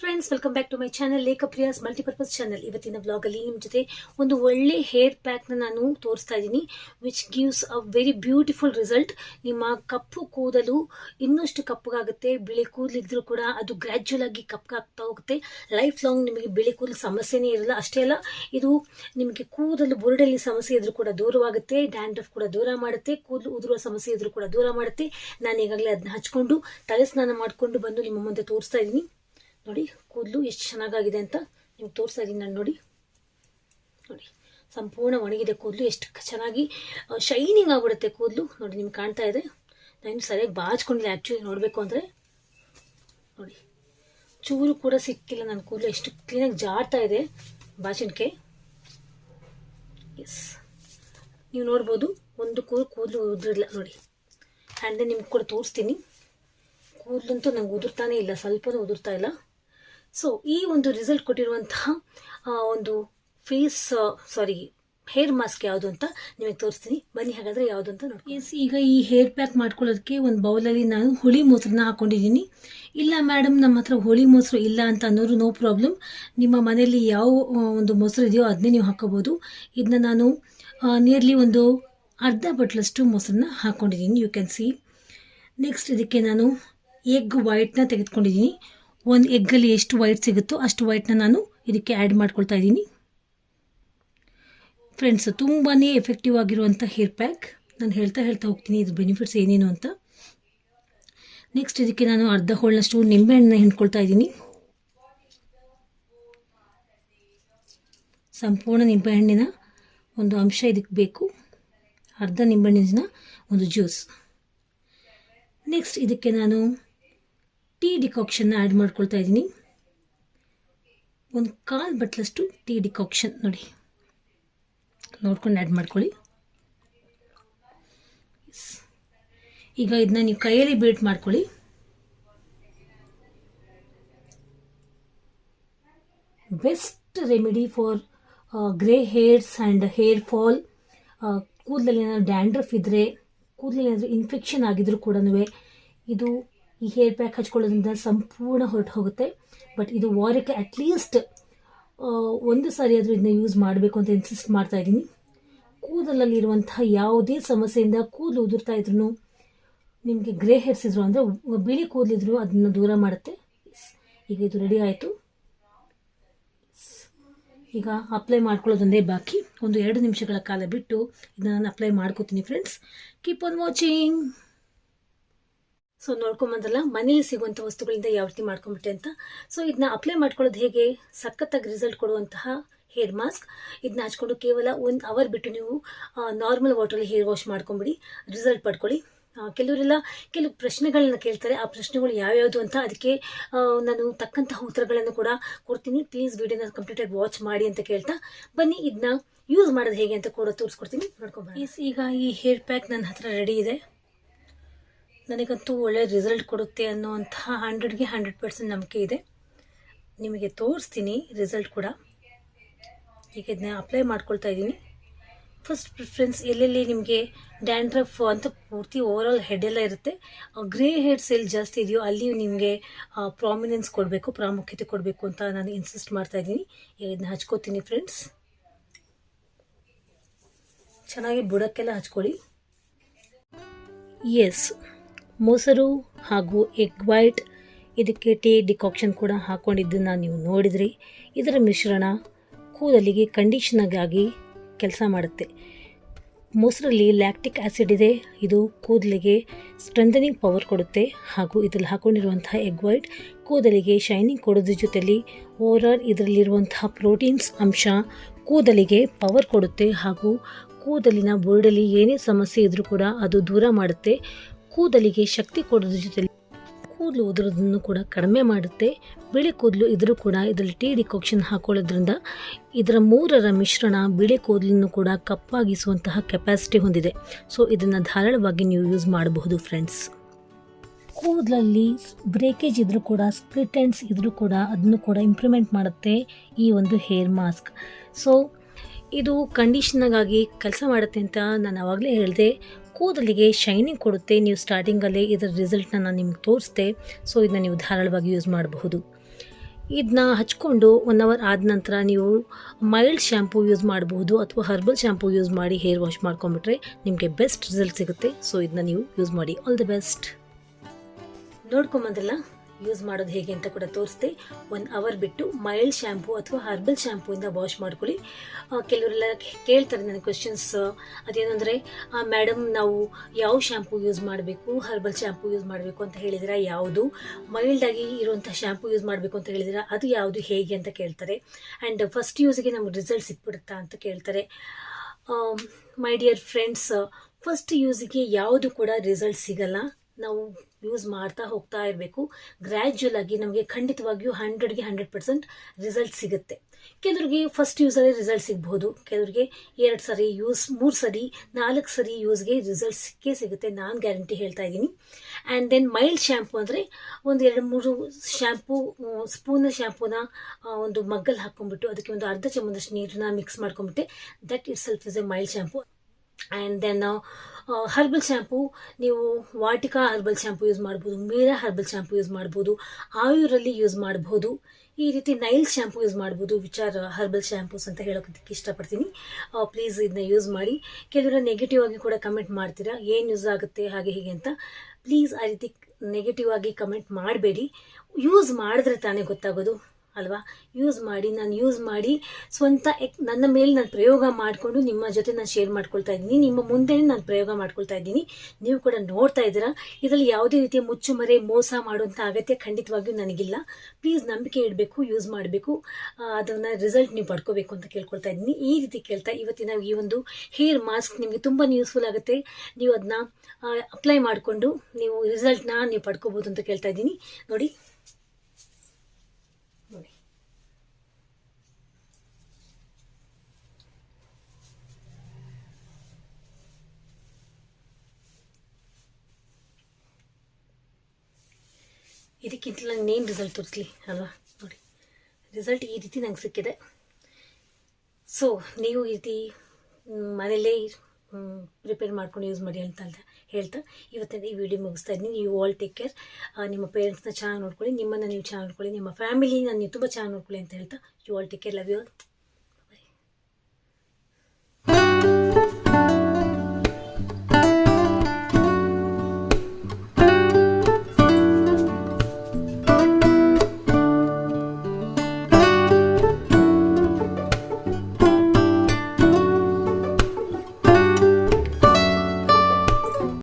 Friends welcome back to my channel Lekhapriyas multipurpose channel ಇವತ್ತಿನ ವ್ಲಾಗಲ್ಲಿ ನಿಮ್ಮ ಜೊತೆ ಒಂದು ಒಳ್ಳೆ ಹೇರ್ ಪ್ಯಾಕ್ನ ನಾನು ತೋರಿಸ್ತಾ ಇದ್ದೀನಿ which gives a very beautiful result ನಿಮ್ಮ ಕಪ್ಪು ಕೂದಲು ಇನ್ನಷ್ಟು ಕಪ್ಪಗಾಗುತ್ತೆ, ಬಿಳಿ ಕೂದಲಿದ್ರೂ ಕೂಡ ಅದು ಗ್ರ್ಯಾಜುವಲ್ ಆಗಿ ಕಪ್ಪಗಾಗ್ತಾ ಹೋಗುತ್ತೆ. ಲೈಫ್ ಲಾಂಗ್ ನಿಮಗೆ ಬಿಳಿ ಕೂದಲು ಸಮಸ್ಯೆನೇ ಇರಲ್ಲ, ಅಷ್ಟೇ ಅಲ್ಲ, ಇದು ನಿಮಗೆ ಕೂದಲು ಬುರುಡಲ್ಲಿ ಸಮಸ್ಯೆ ಇದ್ರೂ ಕೂಡ ದೂರವಾಗುತ್ತೆ ಡ್ಯಾಂಡ್ರಫ್ ಕೂಡ ದೂರ ಮಾಡುತ್ತೆ, ಕೂದಲು ಉದುರುವ ಸಮಸ್ಯೆ ಇದ್ರೂ ಕೂಡ ದೂರ ಮಾಡುತ್ತೆ. ನಾನು ಈಗಾಗಲೇ ಅದನ್ನ ಹಚ್ಕೊಂಡು, ತಲೆ ಸ್ನಾನ ಮಾಡಿಕೊಂಡು ಬಂದು ನಿಮ್ಮ ಮುಂದೆ ತೋರಿಸ್ತಾ ಇದ್ದೀನಿ. ನೋಡಿ, ಕೂದಲು ಎಷ್ಟು ಚೆನ್ನಾಗಾಗಿದೆ ಅಂತ ನಿಮ್ಗೆ ತೋರಿಸ್ತಾ ನಾನು ನೋಡಿ. ನೋಡಿ, ಸಂಪೂರ್ಣ ಒಣಗಿದೆ ಕೂದಲು, ಎಷ್ಟು ಚೆನ್ನಾಗಿ ಶೈನಿಂಗ್ ಆಗಿಬಿಡುತ್ತೆ ಕೂದಲು. ನೋಡಿ, ನಿಮ್ಗೆ ಕಾಣ್ತಾ ಇದೆ. ನಾನು ಸರಿಯಾಗಿ ಬಾಚ್ಕೊಂಡಿಲ್ಲ ಆ್ಯಕ್ಚುಲಿ ನೋಡಬೇಕು ಅಂದರೆ. ನೋಡಿ, ಚೂರು ಕೂಡ ಸಿಕ್ಕಿಲ್ಲ ನನ್ನ ಕೂದಲು. ಎಷ್ಟು ಕ್ಲೀನಾಗಿ ಜಾಡ್ತಾ ಇದೆ ಬಾಚಿನಕೆ ಎಸ್ ನೀವು ನೋಡ್ಬೋದು, ಒಂದು ಕೂರು ಕೂದಲು ಉದುರಿಲ್ಲ ನೋಡಿ. ಹ್ಯಾಂಡ್ ನಿಮ್ಗೆ ಕೂಡ ತೋರಿಸ್ತೀನಿ. ಕೂದಲಂತೂ ನಂಗೆ ಉದುರ್ತಾನೆ ಇಲ್ಲ, ಸ್ವಲ್ಪನೂ ಉದುರ್ತಾ ಇಲ್ಲ. ಸೊ ಈ ಒಂದು ರಿಸಲ್ಟ್ ಕೊಟ್ಟಿರುವಂತಹ ಒಂದು ಫೇಸ್ ಸಾರಿ ಹೇರ್ ಮಾಸ್ಕ್ ಯಾವುದು ಅಂತ ನಿಮಗೆ ತೋರಿಸ್ತೀನಿ. ಬನ್ನಿ ಹಾಗಾದ್ರೆ ಯಾವುದು ಅಂತ ನೋಡಿ ಎಸ್ ಈಗ ಈ ಹೇರ್ ಪ್ಯಾಕ್ ಮಾಡ್ಕೊಳ್ಳೋದಕ್ಕೆ ಒಂದು ಬೌಲಲ್ಲಿ ನಾನು ಹುಳಿ ಮೊಸರನ್ನ ಹಾಕೊಂಡಿದ್ದೀನಿ. ಇಲ್ಲ ಮೇಡಮ್ ನಮ್ಮ ಹತ್ರ ಹುಳಿ ಮೊಸರು ಇಲ್ಲ ಅಂತ ಅನ್ನೋರು ನೋ ಪ್ರಾಬ್ಲಮ್ ನಿಮ್ಮ ಮನೆಯಲ್ಲಿ ಯಾವ ಒಂದು ಮೊಸರು ಇದೆಯೋ ಅದನ್ನೇ ನೀವು ಹಾಕೋಬೋದು ಇದನ್ನ ನಾನು ನಿಯರ್ಲಿ ಒಂದು ಅರ್ಧ ಬಟ್ಲಷ್ಟು ಮೊಸರನ್ನ ಹಾಕ್ಕೊಂಡಿದ್ದೀನಿ ಯು ಕ್ಯಾನ್ ಸಿ ನೆಕ್ಸ್ಟ್ ಇದಕ್ಕೆ ನಾನು ಎಗ್ ವೈಟ್ನ ತೆಗೆದುಕೊಂಡಿದ್ದೀನಿ. ಒಂದು ಎಗ್ಗಲ್ಲಿ ಎಷ್ಟು ವೈಟ್ ಸಿಗುತ್ತೋ ಅಷ್ಟು ವೈಟ್ನ ನಾನು ಇದಕ್ಕೆ ಆ್ಯಡ್ ಮಾಡ್ಕೊಳ್ತಾ ಇದ್ದೀನಿ. ಫ್ರೆಂಡ್ಸ್ ತುಂಬಾ ಎಫೆಕ್ಟಿವ್ ಆಗಿರುವಂಥ ಹೇರ್ ಪ್ಯಾಕ್ ನಾನು ಹೇಳ್ತಾ ಹೇಳ್ತಾ ಹೋಗ್ತೀನಿ, ಇದು ಬೆನಿಫಿಟ್ಸ್ ಏನೇನು ಅಂತ. ನೆಕ್ಸ್ಟ್ ಇದಕ್ಕೆ ನಾನು ಅರ್ಧ ಹೋಳ್ನಷ್ಟು ನಿಂಬೆಹಣ್ಣನ್ನ ಹಿಂಡ್ಕೊಳ್ತಾ ಇದ್ದೀನಿ. ಸಂಪೂರ್ಣ ನಿಂಬೆಹಣ್ಣಿನ ಒಂದು ಅಂಶ ಇದಕ್ಕೆ ಬೇಕು. ಅರ್ಧ ನಿಂಬೆಹಣ್ಣಿನ ಒಂದು ಜ್ಯೂಸ್ ನೆಕ್ಸ್ಟ್ ಇದಕ್ಕೆ ನಾನು ಟೀ ಡಿಕಾಕ್ಷನ್ನ ಆ್ಯಡ್ ಮಾಡ್ಕೊಳ್ತಾ ಇದ್ದೀನಿ ಒಂದು ಕಾಲು ಬಟ್ಲಷ್ಟು ಟೀ ಡಿಕಾಕ್ಷನ್ ನೋಡಿ. ನೋಡ್ಕೊಂಡು ಆ್ಯಡ್ ಮಾಡ್ಕೊಳ್ಳಿ. ಈಗ ಇದನ್ನ ನೀವು ಕೈಯಲ್ಲಿ ಬೀಟ್ ಮಾಡ್ಕೊಳ್ಳಿ. Best remedy for grey hairs and hair fall ಕೂದಲಲ್ಲಿ ಏನಾದರೂ ಡ್ಯಾಂಡ್ರಫ್ ಇದ್ದರೆ ಕೂದಲಲ್ಲಿ ಏನಾದರೂ ಇನ್ಫೆಕ್ಷನ್ ಆಗಿದ್ರೂ ಕೂಡ ಇದು ಈ ಹೇರ್ ಪ್ಯಾಕ್ ಹಚ್ಕೊಳ್ಳೋದ್ರಿಂದ ಸಂಪೂರ್ಣ ಹೊರಟು ಹೋಗುತ್ತೆ. ಬಟ್ ಇದು ವಾರಕ್ಕೆ ಅಟ್ಲೀಸ್ಟ್ ಒಂದು ಸಾರಿ ಆದರೂ ಇದನ್ನ ಯೂಸ್ ಮಾಡಬೇಕು ಅಂತ ಇನ್ಸಿಸ್ಟ್ ಮಾಡ್ತಾ ಇದ್ದೀನಿ. ಕೂದಲಲ್ಲಿರುವಂತಹ ಯಾವುದೇ ಸಮಸ್ಯೆಯಿಂದ ಕೂದಲು ಉದುರ್ತಾ ಇದ್ರು ನಿಮಗೆ ಗ್ರೇ ಹೇರ್ಸ್ ಇದ್ರು ಅಂದರೆ ಬಿಳಿ ಕೂದಲಿದ್ರು ಅದನ್ನು ದೂರ ಮಾಡುತ್ತೆ. ಈಗ ಇದು ರೆಡಿ ಆಯಿತು. ಈಗ ಅಪ್ಲೈ ಮಾಡ್ಕೊಳ್ಳೋದೊಂದೇ ಬಾಕಿ. ಒಂದು ಎರಡು ನಿಮಿಷಗಳ ಕಾಲ ಬಿಟ್ಟು ಇದನ್ನ ನಾನು ಅಪ್ಲೈ ಮಾಡ್ಕೋತೀನಿ friends keep on watching so ನೋಡ್ಕೊಂಬಂದ್ರಲ್ಲ, ಮನೇಲಿ ಸಿಗುವಂಥ ವಸ್ತುಗಳಿಂದ ಯಾವ ರೀತಿ ಮಾಡ್ಕೊಂಬಿಟ್ಟೆ ಅಂತ. ಸೊ ಇದನ್ನ ಅಪ್ಲೈ ಮಾಡ್ಕೊಳ್ಳೋದು ಹೇಗೆ? ಸಖತ್ತಾಗಿ ರಿಸಲ್ಟ್ ಕೊಡುವಂತಹ ಹೇರ್ ಮಾಸ್ಕ್ ಇದನ್ನ ಹಚ್ಕೊಂಡು ಕೇವಲ ಒಂದು ಅವರ್ ಬಿಟ್ಟು ನೀವು ನಾರ್ಮಲ್ ವಾಟ್ರಲ್ಲಿ ಹೇರ್ ವಾಶ್ ಮಾಡ್ಕೊಂಬಿಡಿ. ರಿಸಲ್ಟ್ ಪಡ್ಕೊಳ್ಳಿ. ಕೆಲವರೆಲ್ಲ, ಕೆಲವು ಪ್ರಶ್ನೆಗಳನ್ನ ಕೇಳ್ತಾರೆ. ಆ ಪ್ರಶ್ನೆಗಳು ಯಾವ್ಯಾವುದು ಅಂತ ಅದಕ್ಕೆ ನಾನು ತಕ್ಕಂತಹ ಉತ್ತರಗಳನ್ನು ಕೂಡ ಕೊಡ್ತೀನಿ. ಪ್ಲೀಸ್ ವಿಡಿಯೋನ ಕಂಪ್ಲೀಟಾಗಿ ವಾಚ್ ಮಾಡಿ ಅಂತ ಕೇಳ್ತಾ ಬನ್ನಿ. ಇದನ್ನ ಯೂಸ್ ಮಾಡೋದು ಹೇಗೆ ಅಂತ ಕೂಡ ತೋರಿಸ್ಕೊಡ್ತೀನಿ. ನೋಡ್ಕೊಂಬಿ ಈಗ ಈ ಹೇರ್ ಪ್ಯಾಕ್ ನನ್ನ ಹತ್ರ ರೆಡಿ ಇದೆ. ನನಗಂತೂ ಒಳ್ಳೆ ರಿಸಲ್ಟ್ ಕೊಡುತ್ತೆ ಅನ್ನುವಂತಹ ಹಂಡ್ರೆಡ್ಗೆ ಹಂಡ್ರೆಡ್ ಪರ್ಸೆಂಟ್ ನಂಬಿಕೆ ಇದೆ. ನಿಮಗೆ ತೋರಿಸ್ತೀನಿ ರಿಸಲ್ಟ್ ಕೂಡ. ಈಗ ಇದನ್ನ ಅಪ್ಲೈ ಮಾಡ್ಕೊಳ್ತಾ ಇದ್ದೀನಿ. ಫಸ್ಟ್ ಪ್ರಿಫರೆನ್ಸ್ ಎಲ್ಲೆಲ್ಲಿ ನಿಮಗೆ ಡ್ಯಾಂಡ್ರಫ್ ಅಂತ ಪೂರ್ತಿ ಓವರಾಲ್ ಹೆಡ್ ಎಲ್ಲ ಇರುತ್ತೆ. ಗ್ರೇ ಹೇರ್ಸ್ ಎಲ್ಲಿ ಜಾಸ್ತಿ ಇದೆಯೋ ಅಲ್ಲಿ ನಿಮಗೆ ಪ್ರಾಮಿನೆನ್ಸ್ ಕೊಡಬೇಕು, ಪ್ರಾಮುಖ್ಯತೆ ಕೊಡಬೇಕು ಅಂತ ನಾನು ಇನ್ಸಿಸ್ಟ್ ಮಾಡ್ತಾ ಇದ್ದೀನಿ. ಇದನ್ನ ಹಚ್ಕೋತೀನಿ ಫ್ರೆಂಡ್ಸ್ ಚೆನ್ನಾಗಿ ಬುಡಕ್ಕೆಲ್ಲ ಹಚ್ಕೊಳ್ಳಿ. ಎಸ್ ಮೊಸರು ಹಾಗೂ ಎಗ್ ವೈಟ್, ಇದಕ್ಕೆ ಟೀ, ಡಿಕಾಕ್ಷನ್ ಕೂಡ ಹಾಕ್ಕೊಂಡಿದ್ದನ್ನು ನೀವು ನೋಡಿದ್ರಿ. ಇದರ ಮಿಶ್ರಣ ಕೂದಲಿಗೆ ಕಂಡೀಷನಾಗಿ ಕೆಲಸ ಮಾಡುತ್ತೆ. ಮೊಸರಲ್ಲಿ ಲ್ಯಾಕ್ಟಿಕ್ ಆ್ಯಸಿಡ್ ಇದೆ. ಇದು ಕೂದಲಿಗೆ ಸ್ಟ್ರೆಂಥನಿಂಗ್ ಪವರ್ ಕೊಡುತ್ತೆ. ಹಾಗೂ ಇದರಲ್ಲಿ ಹಾಕೊಂಡಿರುವಂತಹ ಎಗ್ ವೈಟ್ ಕೂದಲಿಗೆ ಶೈನಿಂಗ್ ಕೊಡೋದ್ರ ಜೊತೆಲಿ ಓವರಾಲ್ ಇದರಲ್ಲಿರುವಂತಹ ಪ್ರೋಟೀನ್ಸ್ ಅಂಶ ಕೂದಲಿಗೆ ಪವರ್ ಕೊಡುತ್ತೆ. ಹಾಗೂ ಕೂದಲಿನ ಬೋರ್ಡಲ್ಲಿ ಏನೇ ಸಮಸ್ಯೆ ಇದ್ದರೂ ಕೂಡ ಅದು ದೂರ ಮಾಡುತ್ತೆ. ಕೂದಲಿಗೆ ಶಕ್ತಿ ಕೊಡೋದ್ರ ಜೊತೆಲಿ ಕೂದಲು ಉದುರೋದನ್ನು ಕೂಡ ಕಡಿಮೆ ಮಾಡುತ್ತೆ. ಬಿಳಿ ಕೂದಲು ಇದ್ರೂ ಕೂಡ ಇದರಲ್ಲಿ ಟೀ ಡಿಕಾಕ್ಷನ್ ಹಾಕೊಳ್ಳೋದ್ರಿಂದ ಇದರ ಮೂರರ ಮಿಶ್ರಣ ಬಿಳಿ ಕೂದಲನ್ನು ಕೂಡ ಕಪ್ಪಾಗಿಸುವಂತಹ ಕೆಪಾಸಿಟಿ ಹೊಂದಿದೆ. ಸೊ ಇದನ್ನು ಧಾರಾಳವಾಗಿ ನೀವು ಯೂಸ್ ಮಾಡಬಹುದು ಫ್ರೆಂಡ್ಸ್ ಕೂದಲಲ್ಲಿ ಬ್ರೇಕೇಜ್ ಇದ್ರೂ ಕೂಡ ಸ್ಪ್ಲಿಟ್ ಇದ್ರೂ ಕೂಡ ಅದನ್ನು ಕೂಡ ಇಂಪ್ರೂವ್ಮೆಂಟ್ ಮಾಡುತ್ತೆ ಈ ಒಂದು ಹೇರ್ ಮಾಸ್ಕ್ ಸೊ ಇದು ಕಂಡೀಷನಾಗಿ ಕೆಲಸ ಮಾಡುತ್ತೆ ಅಂತ ನಾನು ಆವಾಗಲೇ ಹೇಳಿದೆ. ಕೂದಲಿಗೆ ಶೈನಿಂಗ್ ಕೊಡುತ್ತೆ. ನೀವು ಸ್ಟಾರ್ಟಿಂಗಲ್ಲೇ ಇದರ ರಿಸಲ್ಟ್ನ ನಾನು ನಿಮ್ಗೆ ತೋರಿಸ್ದೆ. ಸೊ ಇದನ್ನ ನೀವು ಧಾರಾಳವಾಗಿ ಯೂಸ್ ಮಾಡಬಹುದು. ಇದನ್ನ ಹಚ್ಕೊಂಡು ಒನ್ ಅವರ್ ಆದ ನಂತರ ನೀವು ಮೈಲ್ಡ್ ಶ್ಯಾಂಪೂ ಯೂಸ್ ಮಾಡಬಹುದು ಅಥವಾ ಹರ್ಬಲ್ ಶ್ಯಾಂಪೂ ಯೂಸ್ ಮಾಡಿ ಹೇರ್ ವಾಶ್ ಮಾಡ್ಕೊಂಬಿಟ್ರೆ ನಿಮಗೆ ಬೆಸ್ಟ್ ರಿಸಲ್ಟ್ ಸಿಗುತ್ತೆ. ಸೊ ಇದನ್ನ ನೀವು ಯೂಸ್ ಮಾಡಿ. ಆಲ್ ದಿ ಬೆಸ್ಟ್ ನೋಡ್ಕೊಂಬಂದಲ್ಲ ಯೂಸ್ ಮಾಡೋದು ಹೇಗೆ ಅಂತ ಕೂಡ ತೋರಿಸ್ದೆ ಒನ್ ಅವರ್ ಬಿಟ್ಟು ಮೈಲ್ಡ್ ಶ್ಯಾಂಪು ಅಥವಾ ಹರ್ಬಲ್ ಶ್ಯಾಂಪೂಯಿಂದ ವಾಶ್ ಮಾಡ್ಕೊಳ್ಳಿ. ಕೆಲವರೆಲ್ಲ ಕೇಳ್ತಾರೆ ನನಗೆ ಕ್ವೆಶನ್ಸ್ ಅದೇನಂದ್ರೆ ಮೇಡಮ್ ನಾವು ಯಾವ ಶ್ಯಾಂಪು ಯೂಸ್ ಮಾಡಬೇಕು ಹರ್ಬಲ್ ಶ್ಯಾಂಪು ಯೂಸ್ ಮಾಡಬೇಕು ಅಂತ ಹೇಳಿದಿರ? ಯಾವುದು? ಮೈಲ್ಡಾಗಿ ಇರುವಂಥ ಶ್ಯಾಂಪು ಯೂಸ್ ಮಾಡಬೇಕು ಅಂತ ಹೇಳಿದಿರ? ಅದು ಯಾವುದು? ಹೇಗೆ ಅಂತ ಕೇಳ್ತಾರೆ. ಆ್ಯಂಡ್ ಫಸ್ಟ್ ಯೂಸಿಗೆ ನಮ್ಗೆ ರಿಸಲ್ಟ್ ಸಿಕ್ಬಿಡುತ್ತಾ ಅಂತ ಕೇಳ್ತಾರೆ. ಮೈ ಡಿಯರ್ ಫ್ರೆಂಡ್ಸ್ ಫಸ್ಟ್ ಯೂಸಿಗೆ ಯಾವುದು ಕೂಡ ರಿಸಲ್ಟ್ ಸಿಗಲ್ಲ. ನಾವು ಯೂಸ್ ಮಾಡ್ತಾ ಹೋಗ್ತಾ ಇರಬೇಕು. ಗ್ರ್ಯಾಜುಯಲ್ ಆಗಿ ನಮಗೆ ಖಂಡಿತವಾಗಿಯೂ ಹಂಡ್ರೆಡ್ಗೆ ಹಂಡ್ರೆಡ್ ಪರ್ಸೆಂಟ್ ರಿಸಲ್ಟ್ ಸಿಗುತ್ತೆ. ಕೆಲವ್ರಿಗೆ ಫಸ್ಟ್ ಯೂಸಲ್ಲಿ ರಿಸಲ್ಟ್ ಸಿಗ್ಬೋದು. ಕೆಲವ್ರಿಗೆ ಎರಡು ಸರಿ ಯೂಸ್ ಮೂರು ಸರಿ, ನಾಲ್ಕು ಸರಿ ಯೂಸ್ಗೆ ರಿಸಲ್ಟ್ ಸಿಕ್ಕೇ ಸಿಗುತ್ತೆ. ನಾನು ಗ್ಯಾರಂಟಿ ಹೇಳ್ತಾ ಇದ್ದೀನಿ. ಆ್ಯಂಡ್ ದೆನ್ ಮೈಲ್ಡ್ ಶ್ಯಾಂಪು ಅಂದರೆ ಒಂದು ಎರಡು ಮೂರು ಶ್ಯಾಂಪು ಸ್ಪೂನ್ ಶ್ಯಾಂಪೂನ ಒಂದು ಮಗ್ಗಲ್ಲಿ ಹಾಕ್ಕೊಂಡ್ಬಿಟ್ಟು ಅದಕ್ಕೆ ಒಂದು ಅರ್ಧ ಚಮಚದಷ್ಟು ನೀರನ್ನ mix ಮಾಡ್ಕೊಂಬಿಟ್ಟೆ that itself is a mild shampoo and then herbal shampoo ನೀವು ವಾಟಿಕಾ ಹರ್ಬಲ್ ಶ್ಯಾಂಪು ಯೂಸ್ ಮಾಡ್ಬೋದು, ಮೀರಾ ಹರ್ಬಲ್ ಶ್ಯಾಂಪು ಯೂಸ್ ಮಾಡ್ಬೋದು, ಆಯುರಲ್ಲಿ ಯೂಸ್ ಮಾಡ್ಬೋದು, ಈ ರೀತಿ ನೈಲ್ ಶ್ಯಾಂಪು ಯೂಸ್ ಮಾಡ್ಬೋದು, ವಿಚಾರ ಹರ್ಬಲ್ ಶ್ಯಾಂಪೂಸ್ ಅಂತ ಹೇಳೋದಕ್ಕೆ ಇಷ್ಟಪಡ್ತೀನಿ. ಪ್ಲೀಸ್ ಇದನ್ನ ಯೂಸ್ ಮಾಡಿ. ಕೆಲವರು ನೆಗೆಟಿವ್ ಆಗಿ ಕೂಡ ಕಮೆಂಟ್ ಮಾಡ್ತೀರಾ, ಏನು ಯೂಸ್ ಆಗುತ್ತೆ, ಹಾಗೆ ಹೀಗೆ ಅಂತ ಪ್ಲೀಸ್ ಆ ರೀತಿ ನೆಗೆಟಿವ್ ಆಗಿ ಕಮೆಂಟ್ ಮಾಡಬೇಡಿ. ಯೂಸ್ ಮಾಡಿದ್ರೆ ತಾನೇ ಗೊತ್ತಾಗೋದು. ಅಲ್ವಾ? ಯೂಸ್ ಮಾಡಿ, ನಾನು ಯೂಸ್ ಮಾಡಿ ಸ್ವಂತ ನನ್ನ ಮೇಲೆ ನಾನು ಪ್ರಯೋಗ ಮಾಡಿಕೊಂಡು ನಿಮ್ಮ ಜೊತೆ ನಾನು ಶೇರ್ ಮಾಡ್ಕೊಳ್ತಾ ಇದ್ದೀನಿ. ನಿಮ್ಮ ಮುಂದೆನೇ ನಾನು ಪ್ರಯೋಗ ಮಾಡ್ಕೊಳ್ತಾ ಇದ್ದೀನಿ. ನೀವು ಕೂಡ ನೋಡ್ತಾ ಇದ್ದೀರಾ? ಇದರಲ್ಲಿ ಯಾವುದೇ ರೀತಿಯ ಮುಚ್ಚುಮರೆ, ಮೋಸ ಮಾಡುವಂಥ ಅಗತ್ಯ ಖಂಡಿತವಾಗಿಯೂ ನನಗಿಲ್ಲ. ಪ್ಲೀಸ್ ನಂಬಿಕೆ ಇಡಬೇಕು ಯೂಸ್ ಮಾಡಬೇಕು. ಅದನ್ನು ರಿಸಲ್ಟ್ ನೀವು ಪಡ್ಕೋಬೇಕು ಅಂತ ಕೇಳ್ಕೊಳ್ತಾ ಇದ್ದೀನಿ. ಈ ರೀತಿ ಕೇಳ್ತಾ ಇವತ್ತಿನ ಈ ಒಂದು ಹೇರ್ ಮಾಸ್ಕ್ ನಿಮಗೆ ತುಂಬಾ ಯೂಸ್ಫುಲ್ ಆಗುತ್ತೆ. ನೀವು ಅದನ್ನ ಅಪ್ಲೈ ಮಾಡಿಕೊಂಡು ನೀವು ರಿಸಲ್ಟ್ನ ನೀವು ಪಡ್ಕೋಬೋದು ಅಂತ ಕೇಳ್ತಾ ಇದ್ದೀನಿ. ನೋಡಿ. ಇದಕ್ಕಿಂತ ನಂಗೆ ನೇನು ರಿಸಲ್ಟ್ ತೋರಿಸ್ಲಿ ಅಲ್ವಾ? ನೋಡಿ ರಿಸಲ್ಟ್ ಈ ರೀತಿ ನಂಗೆ ಸಿಕ್ಕಿದೆ. ಸೊ ನೀವು ಈ ರೀತಿ ಮನೆಯಲ್ಲೇ ಪ್ರಿಪೇರ್ ಮಾಡ್ಕೊಂಡು ಯೂಸ್ ಮಾಡಿ ಅಂತ ಹೇಳ್ತಾ, ಇವತ್ತಿನ ಈ ವಿಡಿಯೋ ಮುಗಿಸ್ತಾ ಇದ್ದೀನಿ. ನೀವು ಆಲ್ ಟೇಕ್ ಕೇರ್ ನಿಮ್ಮ ಪೇರೆಂಟ್ಸ್ನ ಚೆನ್ನಾಗಿ ನೋಡ್ಕೊಳ್ಳಿ, ನಿಮ್ಮನ್ನು ನೀವು ಚೆನ್ನಾಗಿ ನೋಡ್ಕೊಳ್ಳಿ, ನಿಮ್ಮ ಫ್ಯಾಮಿಲಿನ ನೀವು ತುಂಬ ಚೆನ್ನಾಗಿ ನೋಡ್ಕೊಳ್ಳಿ ಅಂತ ಹೇಳ್ತಾ you all take care love you